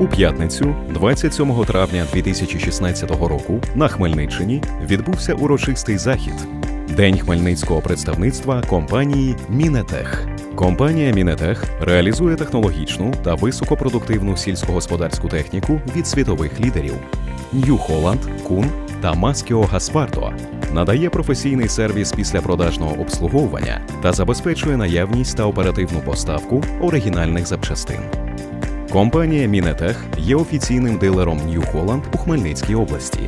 У п'ятницю, 27 травня 2016 року, на Хмельниччині відбувся урочистий захід День хмельницького представництва компанії Мінетех. Компанія Мінетех реалізує технологічну та високопродуктивну сільськогосподарську техніку від світових лідерів New Holland, Кун та Маскіо Гаспардо. Надає професійний сервіс післяпродажного обслуговування та забезпечує наявність та оперативну поставку оригінальних запчастин. Компанія Мінетех є офіційним дилером New Holland у Хмельницькій області.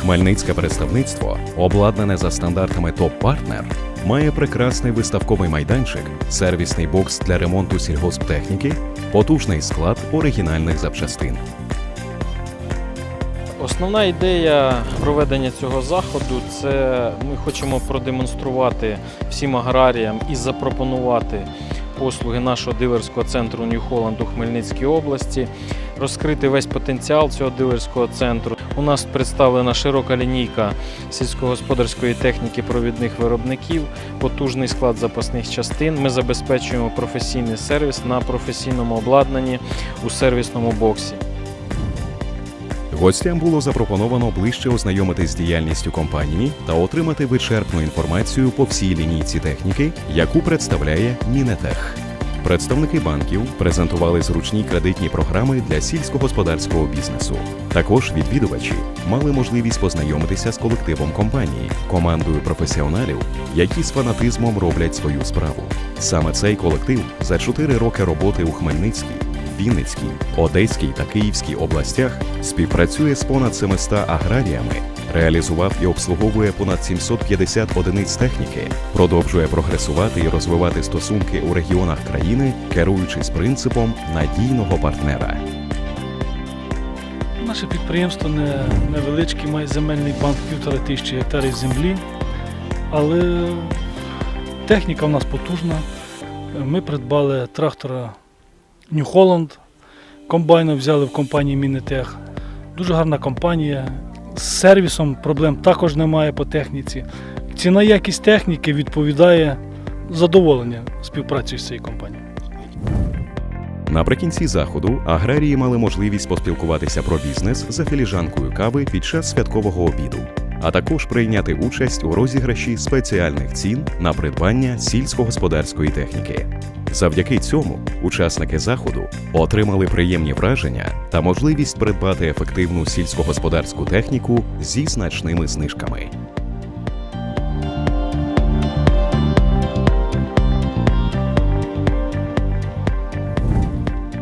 Хмельницьке представництво, обладнане за стандартами топ-партнер, має прекрасний виставковий майданчик, сервісний бокс для ремонту сільгосптехніки, потужний склад оригінальних запчастин. Основна ідея проведення цього заходу це ми хочемо продемонструвати всім аграріям і запропонувати послуги нашого дилерського центру Holland у Хмельницькій області, розкрити весь потенціал цього дилерського центру. У нас представлена широка лінійка сільськогосподарської техніки провідних виробників, потужний склад запасних частин. Ми забезпечуємо професійний сервіс на професійному обладнанні у сервісному боксі. Гостям було запропоновано ближче ознайомитись з діяльністю компанії та отримати вичерпну інформацію по всій лінійці техніки, яку представляє Мінетех. Представники банків презентували зручні кредитні програми для сільськогосподарського бізнесу. Також відвідувачі мали можливість познайомитися з колективом компанії, командою професіоналів, які з фанатизмом роблять свою справу. Саме цей колектив за 4 роки роботи у Хмельницькій, Вінницькій, Одеській та Київській областях співпрацює з понад 700 аграріями, реалізував і обслуговує понад 750 одиниць техніки, продовжує прогресувати і розвивати стосунки у регіонах країни, керуючись принципом надійного партнера. Наше підприємство не, невеличке, має земельний банк півтора тисячі гектарів землі, але техніка в нас потужна. Ми придбали трактора New Holland, комбайну взяли в компанії Мінетех. Дуже гарна компанія. З сервісом проблем також немає по техніці. Ціна якість техніки відповідає задоволення співпрацею з цією компанією. Наприкінці заходу аграрії мали можливість поспілкуватися про бізнес за філіжанкою кави під час святкового обіду, а також прийняти участь у розіграші спеціальних цін на придбання сільськогосподарської техніки. Завдяки цьому учасники заходу отримали приємні враження та можливість придбати ефективну сільськогосподарську техніку зі значними знижками.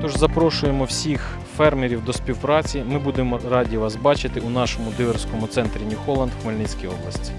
Тож запрошуємо всіх фермерів до співпраці. Ми будемо раді вас бачити у нашому дилерському центрі в Хмельницькій області.